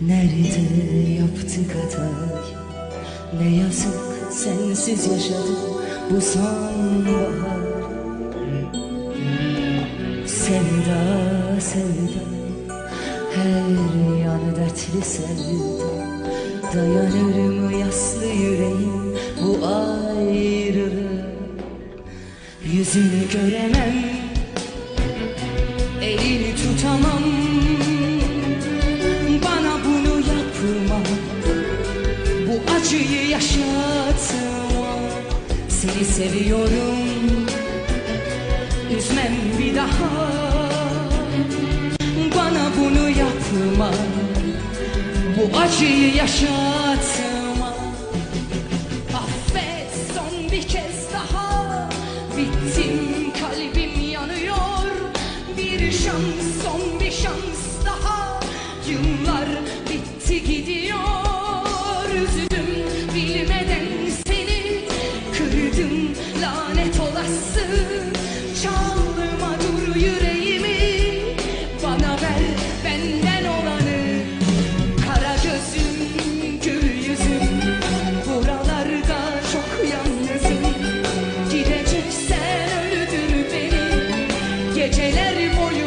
Nerede yaptık hatayı? Ne yazık sensiz yaşadım bu sonbahar. Sevda sevda Her yanı dertli sevda. Dayanır mı yaslı yüreğim bu ayrılığa. Yüzünü göremem acıyı yaşatma Seni seviyorum. Üzmem bir daha. Bana bunu yapma. Bu acıyı yaşatma Affet son bir kez daha. Bittim kalbim yanıyor. Bir şans son bir şans daha. Yıllar Bıraktım lanet olası Çalma dur yüreğimi. Bana ver benden olanı. Kara gözüm gül yüzüm. Buralarda çok yalnızım. Gideceksen öldür beni. Geceler boyu